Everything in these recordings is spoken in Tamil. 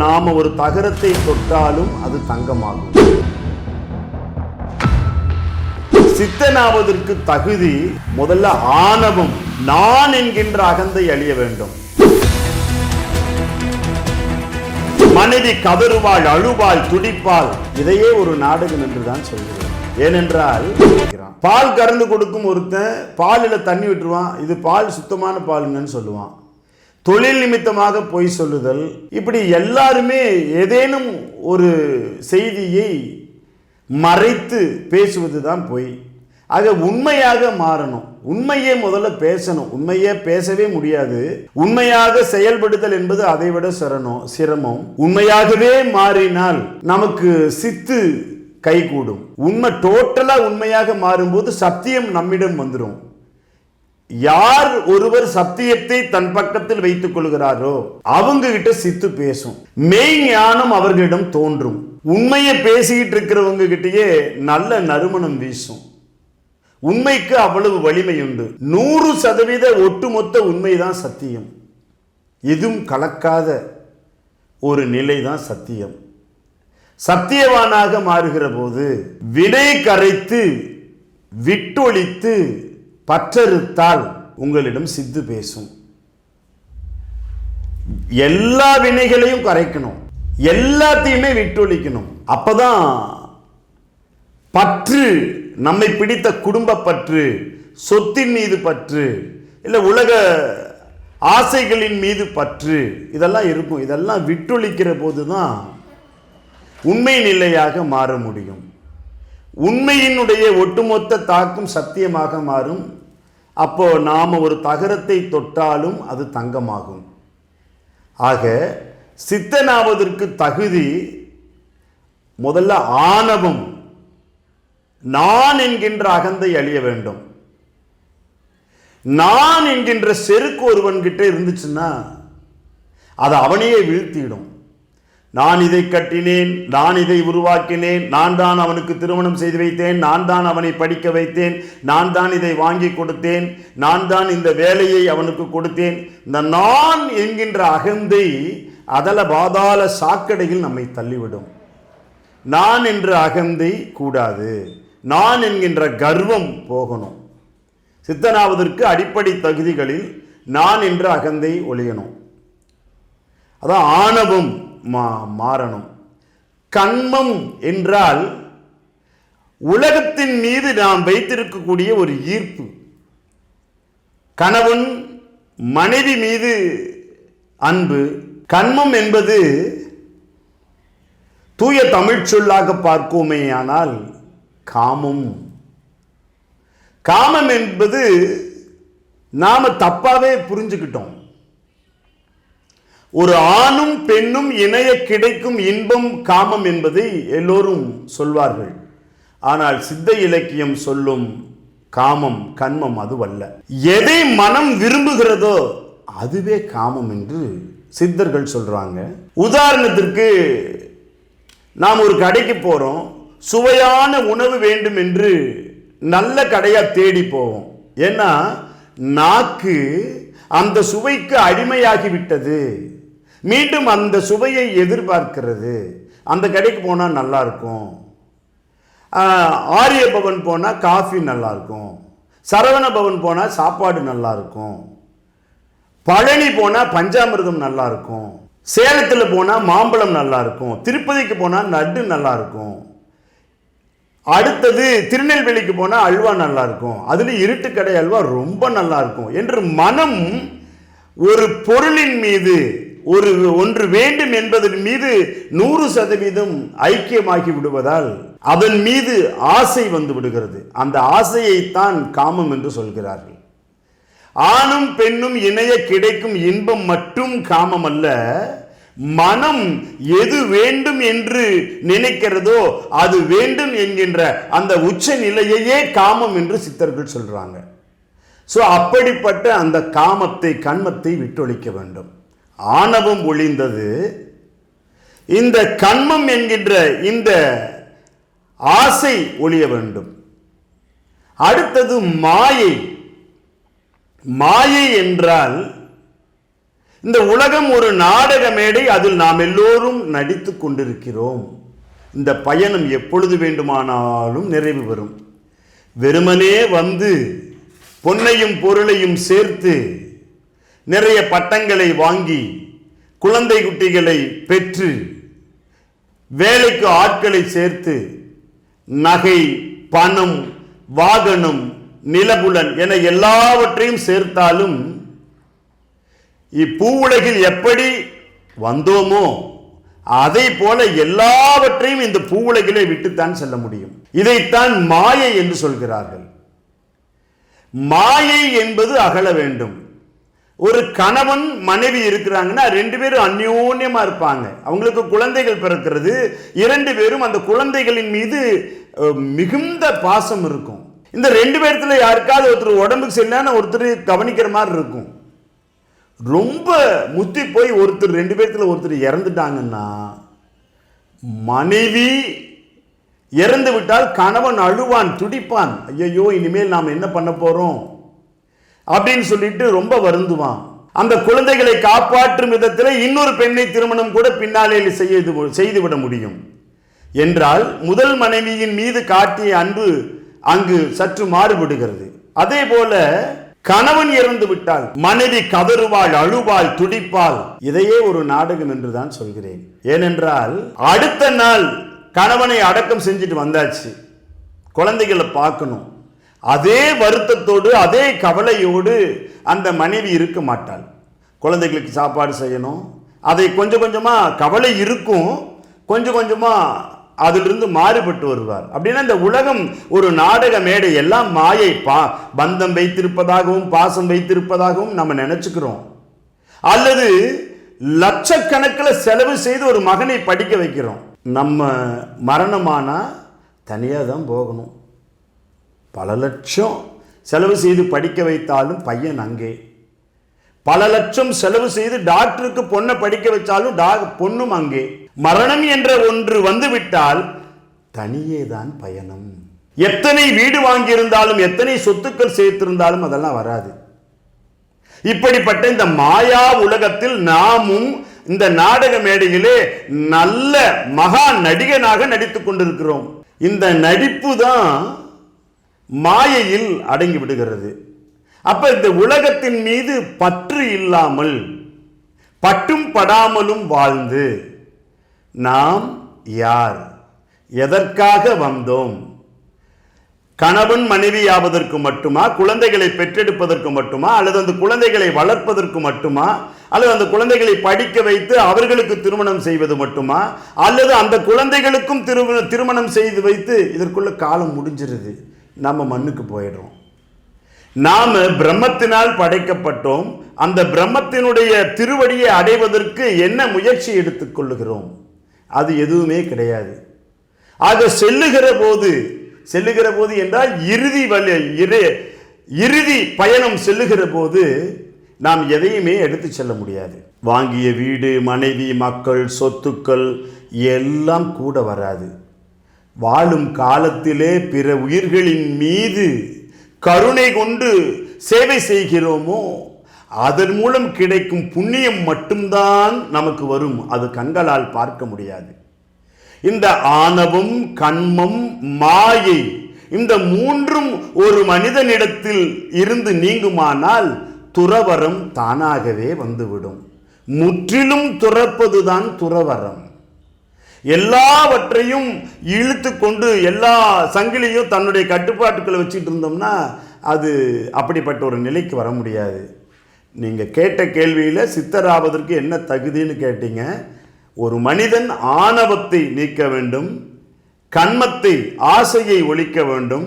நாம ஒரு தகரத்தை தொட்டாலும் அது தங்கமாகும். சித்தனாவதற்கு தகுதி முதல்ல ஆணவம் நான் என்கின்ற அகந்தை அழிய வேண்டும். மனைவி கதறுவாள் அழுவாள் துடிப்பாள் இதையே ஒரு நாடகம் என்றுதான் சொல்கிறேன். ஏனென்றால் பால் கறந்து கொடுக்கும் ஒருத்தன் பாலில் தண்ணி விட்டுருவான் இது பால் சுத்தமான பாலுங்கன்னு சொல்லுவான். தொழில் நிமித்தமாக பொய் சொல்லுதல். இப்படி எல்லாருமே ஏதேனும் ஒரு செய்தியை மறைத்து பேசுவது தான் பொய். ஆக உண்மையாக மாறணும். உண்மையே முதல்ல பேசணும். உண்மையே பேசவே முடியாது. உண்மையாக செயல்படுதல் என்பது அதைவிட சிரணும் சிரமம். உண்மையாகவே மாறினால் நமக்கு சித்து கைகூடும். உண்மை டோட்டலாக உண்மையாக மாறும்போது சத்தியம் நம்மிடம் வந்துடும் யார் ஒருவர் சத்தியத்தை தன் பக்கத்தில் வைத்துக் கொள்கிறாரோ அவங்க கிட்ட சித்து பேசும். மெய் ஞானம் அவர்களிடம் தோன்றும். உண்மையை பேசிக்கிட்டு இருக்கிறவங்க கிட்டயே நல்ல நறுமணம் வீசும். உண்மைக்கு அவ்வளவு வலிமை உண்டு நூறு சதவீத ஒட்டுமொத்த உண்மைதான் சத்தியம். எதுவும் கலக்காத ஒரு நிலை தான் சத்தியம். சத்தியவானாக மாறுகிற போது வினை கரைத்து விட்டொழித்து பற்றறுத்தால் உங்களிடம் சித்து பேசும். எல்லா வினைகளையும் கரைக்கணும். எல்லாத்தையுமே விட்டொழிக்கணும். அப்பதான் பற்று நம்மை பிடித்த குடும்ப பற்று சொத்தின் மீது பற்று இல்லை உலக ஆசைகளின் மீது பற்று இதெல்லாம் இருக்கும். இதெல்லாம் விட்டொழிக்கிற போது தான் உண்மை நிலையாக மாற முடியும். உண்மையினுடைய ஒட்டுமொத்த தாக்கம் சத்தியமாக மாறும். அப்போ நாம் ஒரு தகரத்தை தொட்டாலும் அது தங்கமாகும். ஆக சித்தனாவதற்கு தகுதி முதல்ல ஆணவம். நான் என்கின்ற அகந்தை அழிய வேண்டும். நான் என்கின்ற செருக்கு ஒருவன்கிட்ட இருந்துச்சுன்னா அது அவனையே வீழ்த்திடும். நான் இதை கட்டினேன் நான் இதை உருவாக்கினேன் நான் தான் அவனுக்கு திருமணம் செய்து வைத்தேன் நான் தான் அவனை படிக்க வைத்தேன் நான் தான் இதை வாங்கி கொடுத்தேன் நான் தான் இந்த வேலையை அவனுக்கு கொடுத்தேன். இந்த நான் என்கின்ற அகந்தை அதல பாதாள சாக்கடையில் நம்மை தள்ளிவிடும். நான் என்ற அகந்தை கூடாது. நான் என்கின்ற கர்வம் போகணும். சித்தனாவதற்கு அடிப்படை தகுதிகளில் நான் என்ற அகந்தை ஒழியணும். அதான் ஆணவம். மா மாறணும். கண்மம் என்றால் உலகத்தின் மீது நாம் வைத்திருக்கக்கூடிய ஒரு ஈர்ப்பு. கணவன் மனைவி மீது அன்பு. கண்மம் என்பது தூய தமிழ் சொல்லாக பார்க்கோமேயானால் காமம். காமம் என்பது நாம தப்பாவே புரிஞ்சுக்கிட்டோம். ஒரு ஆணும் பெண்ணும் இணைய கிடைக்கும் இன்பம் காமம் என்பதை எல்லோரும் சொல்வார்கள். ஆனால் சித்த இலக்கியம் சொல்லும் காமம் கண்மம் அதுவல்ல. எதை மனம் விரும்புகிறதோ அதுவே காமம் என்று சித்தர்கள் சொல்றாங்க. உதாரணத்திற்கு நாம் ஒரு கடைக்கு போறோம். சுவையான உணவு வேண்டும் என்று நல்ல கடையா தேடி போவோம். ஏன்னா நாக்கு அந்த சுவைக்கு அடிமையாகிவிட்டது. மீண்டும் அந்த சுவையை எதிர்பார்க்கிறது. அந்த கடைக்கு போனால் நல்லாயிருக்கும் ஆரிய பவன் போனால் காஃபி நல்லாயிருக்கும் சரவண பவன் போனால் சாப்பாடு நல்லாயிருக்கும் பழனி போனால் பஞ்சாமிர்தம் நல்லாயிருக்கும் சேலத்தில் போனால் மாம்பழம் நல்லாயிருக்கும் திருப்பதிக்கு போனால் நட்டு நல்லா இருக்கும் அடுத்தது திருநெல்வேலிக்கு போனால் அல்வா நல்லாயிருக்கும் அதில் இருட்டுக்கடை அல்வா ரொம்ப நல்லா இருக்கும் என்று மனம் ஒரு பொருளின் மீது ஒரு ஒன்று வேண்டும் என்பதன் மீது நூறு சதவீதம் ஐக்கியமாகி விடுவதால் அதன் மீது ஆசை வந்து விடுகிறது. அந்த ஆசையைத்தான் காமம் என்று சொல்கிறார்கள். ஆணும் பெண்ணும் இணைய கிடைக்கும் இன்பம் மட்டும் காமம் அல்ல மனம் எது வேண்டும் என்று நினைக்கிறதோ அது வேண்டும் என்கின்ற அந்த உச்ச நிலையையே காமம் என்று சித்தர்கள் சொல்றாங்க. ஸோ அப்படிப்பட்ட அந்த காமத்தை கண்மத்தை விட்டொழிக்க வேண்டும். ஆணவம் ஒளிந்தது. இந்த கண்மம் என்கின்ற இந்த ஆசை ஒழிய வேண்டும். அடுத்தது மாயை. மாயை என்றால் இந்த உலகம் ஒரு நாடக மேடை அதில் நாம் எல்லோரும் நடித்து கொண்டிருக்கிறோம். இந்த பயணம் எப்பொழுது வேண்டுமானாலும் நிறைவு பெறும். வெறுமனே வந்து பொன்னையும் பொருளையும் சேர்த்து நிறைய பட்டங்களை வாங்கி குழந்தை குட்டிகளை பெற்று வேலைக்கு ஆட்களை சேர்த்து நகை பணம் வாகனம் நிலபுலன் என எல்லாவற்றையும் சேர்த்தாலும் இப்பூவுலகில் எப்படி வந்தோமோ அதை போல எல்லாவற்றையும் இந்த பூவுலகிலே விட்டுத்தான் செல்ல முடியும். இதைத்தான் மாயை என்று சொல்கிறார்கள். மாயை என்பது அகல வேண்டும். ஒரு கணவன் மனைவி இருக்கிறாங்கன்னா ரெண்டு பேரும் அந்யோன்யமா இருப்பாங்க. அவங்களுக்கு குழந்தைகள் பிறக்கிறது. இரண்டு பேரும் அந்த குழந்தைகளின் மீது மிகுந்த பாசம் இருக்கும். இந்த ரெண்டு பேர்த்துல யாருக்காவது ஒருத்தர் உடம்புக்கு சரியில்லைன்னா ஒருத்தர் கவனிக்கிற மாதிரி இருக்கும். ரொம்ப முத்தி போய் ஒருத்தர் ரெண்டு பேர்த்துல ஒருத்தர் இறந்துட்டாங்கன்னா மனைவி இறந்து விட்டால் கணவன் அழுவான் துடிப்பான். ஐயையோ இனிமேல் நாம் என்ன பண்ண போறோம்? அப்படின்னு சொல்லிட்டு ரொம்ப வருந்துவான். அந்த குழந்தைகளை காப்பாற்றும் விதத்தில் இன்னொரு பெண்ணை திருமணம் கூட பின்னாலே செய்து செய்துவிட முடியும். என்றால் முதல் மனைவியின் மீது காட்டிய அன்பு அங்கு சற்று மாறுபடுகிறது. அதே போல கணவன் இறந்து விட்டால் மனைவி கதறுவாள் அழுவாள் துடிப்பாள் இதையே ஒரு நாடகம் என்று தான் சொல்கிறேன். ஏனென்றால் அடுத்த நாள் கணவனை அடக்கம் செஞ்சுட்டு வந்தாச்சு. குழந்தைகளை பார்க்கணும். அதே வருத்தத்தோடு அதே கவலையோடு அந்த மனைவி இருக்க மாட்டாள். குழந்தைகளுக்கு சாப்பாடு செய்யணும். அதை கொஞ்சம் கொஞ்சமாக கவலை இருக்கும். கொஞ்சம் கொஞ்சமாக அதிலிருந்து மாறுபட்டு வருவார். அப்படின்னா இந்த உலகம் ஒரு நாடக மேடை. எல்லாம் மாயை பா பந்தம் வைத்திருப்பதாகவும் பாசம் வைத்திருப்பதாகவும் நம்ம நினச்சிக்கிறோம். அல்லது லட்சக்கணக்கில் செலவு செய்து ஒரு மகனை படிக்க வைக்கிறோம். நம்ம மரணமானால் தனியாக தான் போகணும். பல லட்சம் செலவு செய்து படிக்க வைத்தாலும் பையன் அங்கே. பல லட்சம் செலவு செய்து டாக்டருக்கு பொண்ணை படிக்க வச்சாலும் டா பொண்ணும் அங்கே. மரணம் என்ற ஒன்று வந்துவிட்டால் தனியே தான் பயணம். எத்தனை வீடு வாங்கியிருந்தாலும் எத்தனை சொத்துக்கள் சேர்த்திருந்தாலும் அதெல்லாம் வராது. இப்படிப்பட்ட இந்த மாயா உலகத்தில் நாமும் இந்த நாடக மேடையிலே நல்ல மகா நடிகனாக நடித்துக் கொண்டிருக்கிறோம். இந்த நடிப்பு தான் மாயையில் அடங்கி விடுகிறது. அப்ப இந்த உலகத்தின் மீது பற்று இல்லாமல் பட்டும் படாமலும் வாழ்ந்து நாம் யார்? எதற்காக வந்தோம்? கணவன் மனைவியாவதற்கு மட்டுமா? குழந்தைகளை பெற்றெடுப்பதற்கு மட்டுமா? அல்லது அந்த குழந்தைகளை வளர்ப்பதற்கு மட்டுமா? அல்லது அந்த குழந்தைகளை படிக்க வைத்து அவர்களுக்கு திருமணம் செய்வது மட்டுமா? அல்லது அந்த குழந்தைகளுக்கும் திரு திருமணம் செய்து வைத்து இதற்குள்ள காலம் முடிஞ்சிருது. நம்ம மண்ணுக்கு போயிடுறோம். நாம் பிரம்மத்தினால் படைக்கப்பட்டோம். அந்த பிரம்மத்தினுடைய திருவடியை அடைவதற்கு என்ன முயற்சி எடுத்துக்கொள்ளுகிறோம் அது எதுவுமே கிடையாது. ஆக செல்லுகிற போது செல்லுகிற போது என்றால் இறுதி வழி இரு இறுதி பயணம் செல்லுகிற போது நாம் எதையுமே எடுத்து செல்ல முடியாது. வாங்கிய வீடு மனைவி மக்கள் சொத்துக்கள் எல்லாம் கூட வராது. வாழும் காலத்திலே பிற உயிர்களின் மீது கருணை கொண்டு சேவை செய்கிறோமோ அதன் மூலம் கிடைக்கும் புண்ணியம் மட்டும்தான் நமக்கு வரும். அது கண்களால் பார்க்க முடியாது. இந்த ஆணவம் கண்மம் மாயை இந்த மூன்றும் ஒரு மனிதனிடத்தில் இருந்து நீங்குமானால் துறவரம் தானாகவே வந்துவிடும். முற்றிலும் துறப்பதுதான் துறவரம். எல்லாவற்றையும் இழுத்து கொண்டு எல்லா சங்கிலியும் தன்னுடைய கட்டுப்பாட்டுக்களை வச்சுட்டு இருந்தோம்னா அது அப்படிப்பட்ட ஒரு நிலைக்கு வர முடியாது. நீங்கள் கேட்ட கேள்வியில் சித்தராவதற்கு என்ன தகுதின்னு கேட்டீங்க. ஒரு மனிதன் ஆணவத்தை நீக்க வேண்டும் கண்மத்தை ஆசையை ஒழிக்க வேண்டும்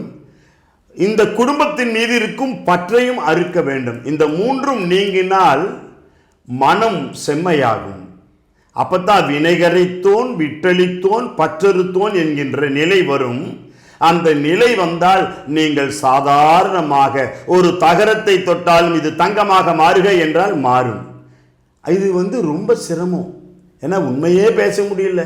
இந்த குடும்பத்தின் மீது இருக்கும் பற்றையும் அறுக்க வேண்டும். இந்த மூன்றும் நீங்கினால் மனம் செம்மையாகும். அப்பத்தான் வினைகரைத்தோன் விட்டளித்தோன் பற்றறுத்தோன் என்கின்ற நிலை வரும். அந்த நிலை வந்தால் நீங்கள் சாதாரணமாக ஒரு தகரத்தை தொட்டாலும் இது தங்கமாக மாறுக என்றால் மாறும். இது வந்து ரொம்ப சிரமம். ஏன்னா உண்மையே பேச முடியல.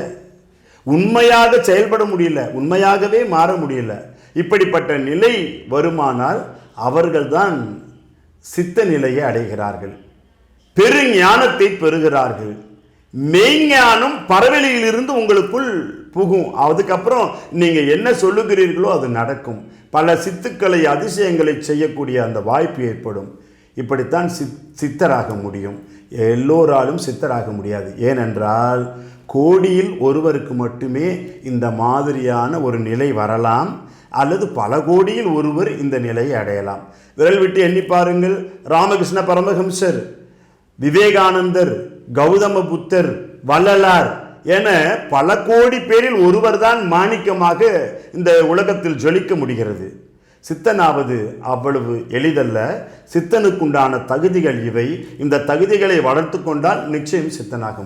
உண்மையாக செயல்பட முடியல. உண்மையாகவே மாற முடியல. இப்படிப்பட்ட நிலை வருமானால் அவர்கள்தான் சித்த நிலையை அடைகிறார்கள். பெருஞானத்தை பெறுகிறார்கள். மெய்ஞானம் பரவெளியிலிருந்து உங்களுக்குள் புகும். அதுக்கப்புறம் நீங்கள் என்ன சொல்லுகிறீர்களோ அது நடக்கும். பல சித்துக்களை அதிசயங்களை செய்யக்கூடிய அந்த வாய்ப்பு ஏற்படும். இப்படித்தான் சித் சித்தராக முடியும். எல்லோராலும் சித்தராக முடியாது. ஏனென்றால் கோடியில் ஒருவருக்கு மட்டுமே இந்த மாதிரியான ஒரு நிலை வரலாம். அல்லது பல கோடியில் ஒருவர் இந்த நிலையை அடையலாம். விரல் விட்டு எண்ணி பாருங்கள். ராமகிருஷ்ண பரமஹம்சர் விவேகானந்தர் கௌதம புத்தர் வள்ளலார் என பல கோடி பேரில் ஒருவர்தான் மாணிக்கமாக இந்த உலகத்தில் ஜொலிக்க முடிகிறது. சித்தனாவது அவ்வளவு எளிதல்ல. சித்தனுக்குண்டான தகுதிகள் இவை. இந்த தகுதிகளை வளர்த்து கொண்டால் நிச்சயம் சித்தனாக